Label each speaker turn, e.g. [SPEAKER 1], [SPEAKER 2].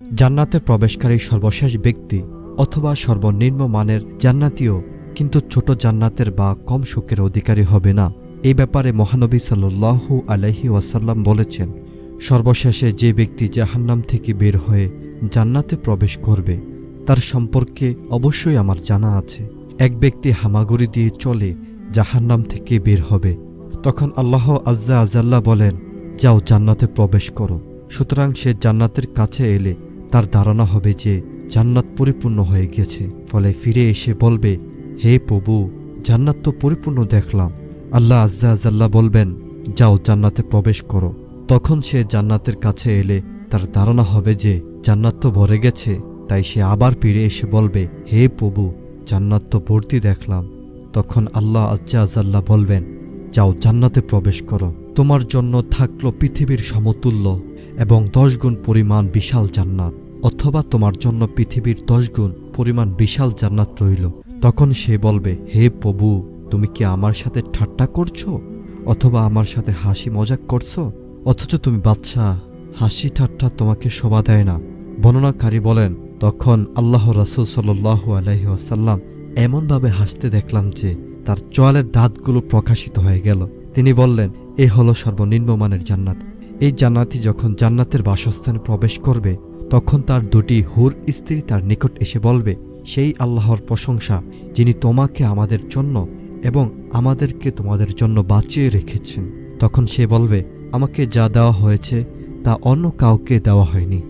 [SPEAKER 1] জান্নাতে প্রবেশকারী সর্বশেষ ব্যক্তি অথবা সর্বনিম্ন মানের জান্নাতীয় কিন্তু ছোট জান্নাতের বা কম সুখের অধিকারী হবে না। এই ব্যাপারে মহানবী সাল্লু আলহি ওয়াসাল্লাম বলেছেন, সর্বশেষে যে ব্যক্তি জাহান্নাম থেকে বের হয়ে জান্নাতে প্রবেশ করবে, তার সম্পর্কে অবশ্যই আমার জানা আছে। এক ব্যক্তি হামাগুড়ি দিয়ে চলে জাহান্নাম থেকে বের হবে, তখন আল্লাহ আজ্জা আজাল্লাহ বলেন, যাও জান্নাতে প্রবেশ করো। সুতরাং সে জান্নাতের কাছে এলে তার ধারণা হবে যে জান্নাত পরিপূর্ণ হয়ে গেছে ফলে ফিরে এসে বলবে, হে প্রভু, জান্নাত তো পরিপূর্ণ দেখলাম। আল্লাহ আজ্জা আজাল্লাহ বলবেন, যাও জান্নাতে প্রবেশ করো। তখন সে জান্নাতের কাছে এলে তার ধারণা হবে যে জান্নাত তো ভরে গেছে। তাই সে আবার ফিরে এসে বলবে, হে প্রভু, জান্নাত তো ভর্তি দেখলাম। তখন আল্লাহ আজ্জা আজাল্লাহ বলবেন, যাও জান্নাতে প্রবেশ করো। তোমার জন্য থাকল পৃথিবীর সমতুল্য এবং দশ গুণ পরিমাণ বিশাল জান্নাত। অথবা তোমার জন্য পৃথিবীর দশ গুণ পরিমাণ বিশাল জান্নাত রইল। তখন সে বলবে, হে প্রভু, তুমি কি আমার সাথে ঠাট্টা করছ? অথবা আমার সাথে হাসি মজাক করছ? অথচ তুমি বাচ্চা হাসি ঠাট্টা তোমাকে শোভা দেয় না। বর্ণনাকারী বলেন, তখন আল্লাহ রাসুল সাল্লাহ আলহি আসাল্লাম এমনভাবে হাসতে দেখলাম যে তার চোয়ালের দাঁতগুলো প্রকাশিত হয়ে গেল। তিনি বললেন, এ হলো সর্বনিম্ন মানের জান্নাত। এই জান্নাতি যখন জান্নাতের বাসস্থানে প্রবেশ করবে, তখন তার দুটি হুর স্ত্রী তার নিকট এসে বলবে, সেই আল্লাহর প্রশংসা যিনি তোমাকে আমাদের জন্য এবং আমাদেরকে তোমাদের জন্য বাঁচিয়ে রেখেছেন। তখন সে বলবে, আমাকে যা দেওয়া হয়েছে তা অন্য কাউকে দেওয়া হয়নি।